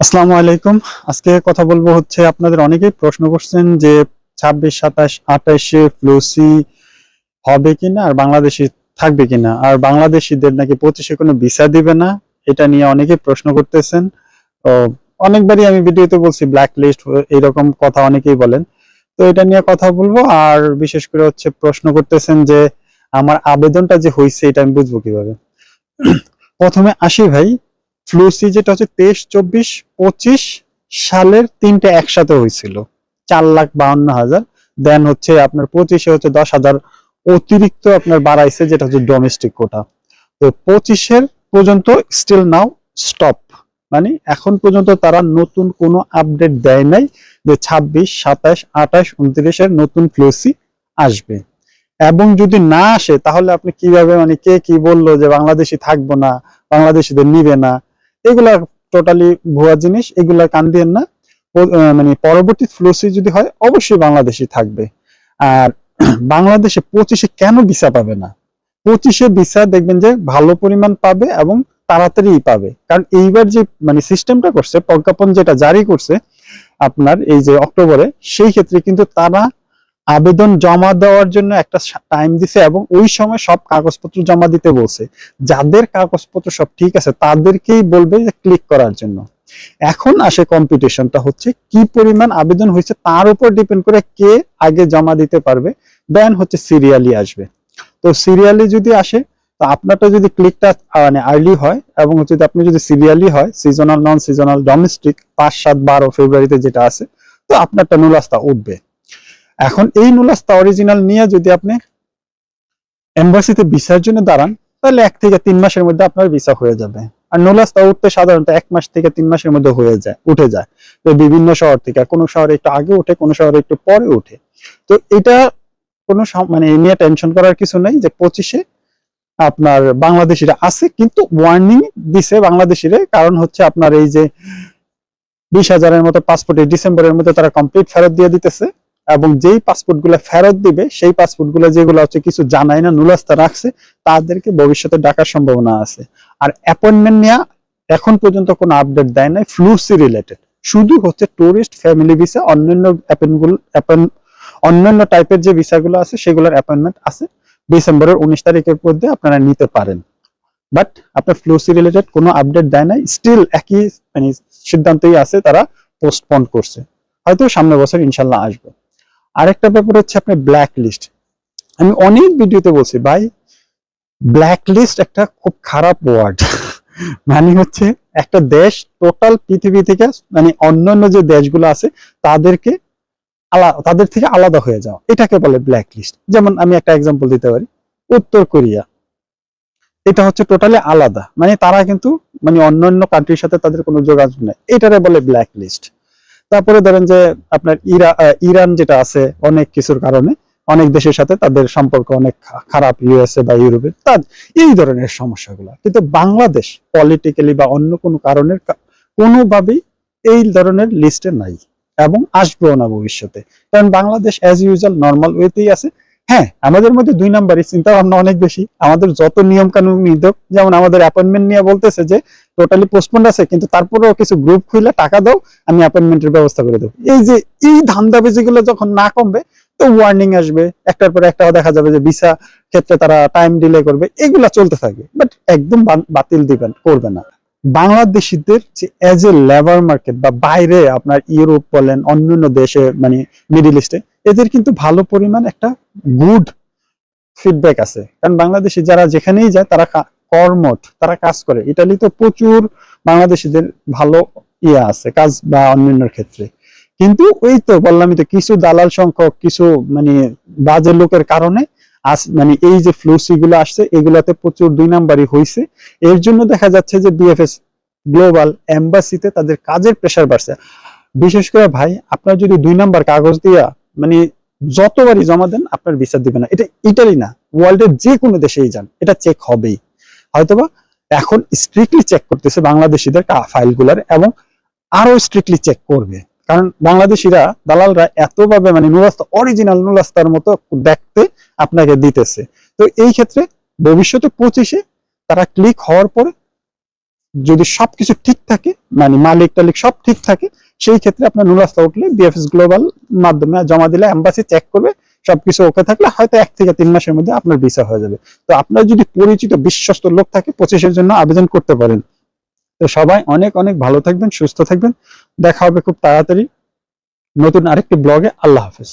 আসসালামু আলাইকুম। আজকে কথা বলব হচ্ছে আপনাদের অনেকেই প্রশ্ন করছেন যে ছাব্বিশ, সাতাশ, আঠাশে ফ্লুসি হবে কিনা আর বাংলাদেশি থাকবে কিনা। আর বাংলাদেশিদের নাকি পঁচিশে কোনো ভিসা দিবে না, এটা নিয়ে অনেকেই প্রশ্ন করতেছেন। তো অনেকবারই আমি ভিডিওতে বলছি ব্ল্যাক লিস্ট এইরকম কথা অনেকেই বলেন। তো এটা নিয়ে কথা বলব আর বিশেষ করে হচ্ছে প্রশ্ন করতেছেন যে আমার আবেদনটা যে হয়েছে এটা আমি বুঝব কীভাবে। প্রথমে আসি ভাই ফ্লুসি যেটা হচ্ছে তেইশ, চব্বিশ, পঁচিশ সালের তিনটে একসাথে হয়েছিল। চার লাখ বাউন্ন হাজার। দেন হচ্ছে আপনার পঁচিশে হচ্ছে দশ হাজার অতিরিক্ত আপনার বাড়াইছে, যেটা হচ্ছে ডোমেস্টিক কোটা তো পঁচিশের পর্যন্ত স্টিল নাও স্টপ মানে এখন পর্যন্ত তারা নতুন কোনো আপডেট দেয় নাই যে ছাব্বিশ, সাতাশ, আঠাশ, উনত্রিশের নতুন ফ্লুসি আসবে। এবং যদি না আসে, তাহলে আপনি কীভাবে মানে কে কি বলল যে বাংলাদেশি থাকব না, বাংলাদেশিদের নিবে না? এগুলা টোটালি ভুয়া জিনিস, এগুলা কান দিয়েন না। মানে পরবর্তী ফ্লুসি যদি হয়, অবশ্যই বাংলাদেশি থাকবে। আর বাংলাদেশে পঁচিশে কেন ভিসা পাবে না? পঁচিশে ভিসা দেখবেন যে ভালো পরিমাণ পাবে এবং তাড়াতাড়ি পাবে। কারণ এইবার যে মানে সিস্টেমটা করছে, প্রজ্ঞাপন যেটা জারি করছে, আপনার এই যে অক্টোবরে, সেই ক্ষেত্রে কিন্তু তারা আবেদন জমা দেওয়ার জন্য একটা টাইম দিছে এবং ওই সময় সব কাগজপত্র জমা দিতে বলছে। যাদের কাগজপত্র সব ঠিক আছে, তাদেরকেই বলবে যে ক্লিক করার জন্য। এখন আসে কম্পিটিশনটা হচ্ছে কি পরিমাণ আবেদন হয়েছে তার উপর ডিপেন্ড করে কে আগে জমা দিতে পারবে। দেন হচ্ছে সিরিয়ালি আসবে। তো সিরিয়ালি যদি আসে, তো আপনারটা যদি ক্লিকটা মানে আর্লি হয় এবং যদি আপনি যদি সিরিয়ালি হয় সিজনাল নন সিজনাল ডোমেস্টিক পাঁচ, সাত, বারো ফেব্রুয়ারিতে যেটা আছে, তো আপনারটা নুলাস্তা উঠবে। এখন এই নুলাস্তা অরিজিনাল নিয়ে যদি আপনি এম্বাসিতে ভিসার জন্য দাঁড়ান, তাহলে এক থেকে তিন মাসের মধ্যে আপনার ভিসা হয়ে যাবে। আর নোলাস্তা উঠতে সাধারণত এক মাস থেকে তিন মাসের মধ্যে হয়ে যায়, উঠে যায়। তো বিভিন্ন শহর থেকে কোনো শহরে একটু আগে উঠে, কোনো শহরে একটু পরে উঠে। তো এটা কোনো মানে এই নিয়ে টেনশন করার কিছু নেই যে পঁচিশে আপনার বাংলাদেশিরা আছে, কিন্তু ওয়ার্নিং দিছে বাংলাদেশিরে, কারণ হচ্ছে আপনার এই যে বিশ হাজারের মতো পাসপোর্ট ডিসেম্বরের মধ্যে তারা কমপ্লিট ফেরত দিয়ে দিতেছে। এবং যেই পাসপোর্টগুলো ফেরত দিবে, সেই পাসপোর্টগুলো যেগুলো হচ্ছে কিছু জানাই না নুলাস্তা রাখছে, তাদেরকে ভবিষ্যতে ডাকার সম্ভাবনা আছে। আর অ্যাপয়েন্টমেন্ট নেওয়া এখন পর্যন্ত কোনো আপডেট দেয় নাই ফ্লুসি রিলেটেড শুধু হচ্ছে টুরিস্ট ফ্যামিলি ভিসা অন্যান্য অ্যাপয়েন্টগুলো অন্যান্য টাইপের যে ভিসাগুলো আছে, সেগুলোর অ্যাপয়েন্টমেন্ট আছে। ডিসেম্বরের উনিশ তারিখের মধ্যে আপনারা নিতে পারেন। বাট আপনার ফ্লুসি রিলেটেড কোনো আপডেট দেয় নাই স্টিল একই মানে সিদ্ধান্তই আছে, তারা পোস্টপন করছে। হয়তো সামনের বছর ইনশাল্লাহ আসবে। আরেকটা ব্যাপার হচ্ছে আপনার ব্ল্যাক লিস্ট আমি অনেক ভিডিওতে বলছি, ভাই ব্ল্যাক লিস্ট একটা খুব খারাপ ওয়ার্ড মানে হচ্ছে একটা দেশ টোটাল পৃথিবী থেকে মানে অন্যান্য যে দেশগুলো আছে, তাদেরকে আলাদা তাদের থেকে আলাদা হয়ে যাওয়া এটাকে বলে ব্ল্যাক লিস্ট যেমন আমি একটা এক্সাম্পল দিতে পারি, উত্তর কোরিয়া। এটা হচ্ছে টোটালি আলাদা। মানে তারা কিন্তু মানে অন্যান্য কান্ট্রির সাথে তাদের কোনো যোগাযোগ নেই। এটারে বলে ব্ল্যাক লিস্ট তারপরে ধরেন যে আপনার ইরা ইরান যেটা আছে অনেক কিছুর কারণে অনেক দেশের সাথে তাদের সম্পর্ক অনেক খারাপ ইউএসএ বা ইউরোপের তার এই ধরনের সমস্যাগুলো। কিন্তু বাংলাদেশ পলিটিক্যালি বা অন্য কোনো কারণের কোনোভাবেই এই ধরনের লিস্টে নাই এবং আসবেও না ভবিষ্যতে। কারণ বাংলাদেশ এজ ইউজুয়াল নর্মাল ওয়েতেই আছে। হ্যাঁ আমাদের মধ্যে দুই নাম্বারই চিন্তা ভাবনা অনেক বেশি। আমাদের যত নিয়ম কানুন নিদক যেমন আমাদের অ্যাপয়েন্টমেন্ট নিয়ে বলতেছে যে টোটালি পোস্টপন্ড আছে, কিন্তু তারপরেও কিছু গ্রুপ খুলে টাকা দাও, আমি অ্যাপয়েন্টমেন্টের ব্যবস্থা করে দেবো। এই যে, এই ধান্দাবেজিগুলো যখন না কমবে, তো ওয়ার্নিং আসবে, একটার পর একটা দেখা যাবে যে ভিসা ক্ষেত্রে তারা টাইম ডিলে করবে, এগুলা চলতে থাকে। বাট একদম বাতিল দিবেন করবে না। বাংলাদেশিদের যে এজ এ লেবার মার্কেট বা বাইরে আপনার ইউরোপ বলেন, অন্যান্য দেশে মানে মিডিল ইস্টে এদের কিন্তু ভালো পরিমাণ একটা গুড ফিডব্যাক আছে। কারণ বাংলাদেশে যারা যেখানেই যায়, তারা কর্মঠ, তারা কাজ করে। ইটালিতে প্রচুর বাংলাদেশিদের ভালো ইয়ে আছে, কাজ বা অন্যান্য ক্ষেত্রে। কিন্তু ওই তো বললামই তো কিছু দালাল সংখ্যক, কিছু মানে বাজে লোকের কারণে আজ মানে এই যে ফ্লুসি গুলো আসছে, এগুলাতে প্রচুর দুই নাম্বারই হয়েছে এর জন্য দেখা যাচ্ছে যে বিএফএস গ্লোবাল এম্বাসিতে তাদের কাজের প্রেশার বাড়ছে। বিশেষ করে ভাই, আপনার যদি দুই নাম্বার কাগজ দিয়া মানে যতবারই জমা দেন, আপনার ভিসা দিবে না। এটা ইটালি না ওয়ার্ল্ডের যে কোনো দেশেই যান, এটা চেক হবেই। হয়তোবা এখন স্ট্রিক্টলি চেক করতেছে বাংলাদেশিদের ফাইলগুলার এবং আরও স্ট্রিক্টলি চেক করবে। কারণ বাংলাদেশিরা, দালালরা এতভাবে মানে নুরাস্তা অরিজিনাল নুরাস্তার মতো দেখতে আপনাকে দিতেছে। তো এই ক্ষেত্রে ভবিষ্যতে পঁচিশে তারা ক্লিক হওয়ার পরে যদি সবকিছু ঠিক থাকে মানে মালিক টালিক সব ঠিক থাকে সেই ক্ষেত্রে আপনার নুরাস্তা উঠলে বিএফএস গ্লোবাল মাধ্যমে জমা দিলে এম্বাসি চেক করবে, সবকিছু ওকে থাকলে হয়তো এক থেকে তিন মাসের মধ্যে আপনার ভিসা হয়ে যাবে। তো আপনার যদি পরিচিত বিশ্বস্ত লোক থাকে, পঁচিশের জন্য আবেদন করতে পারেন। তো সবাই অনেক অনেক ভালো থাকবেন, সুস্থ থাকবেন। দেখা হবে খুব তাড়াতাড়ি। নতুন আরেকটি ব্লগে আল্লাহ হাফেজ।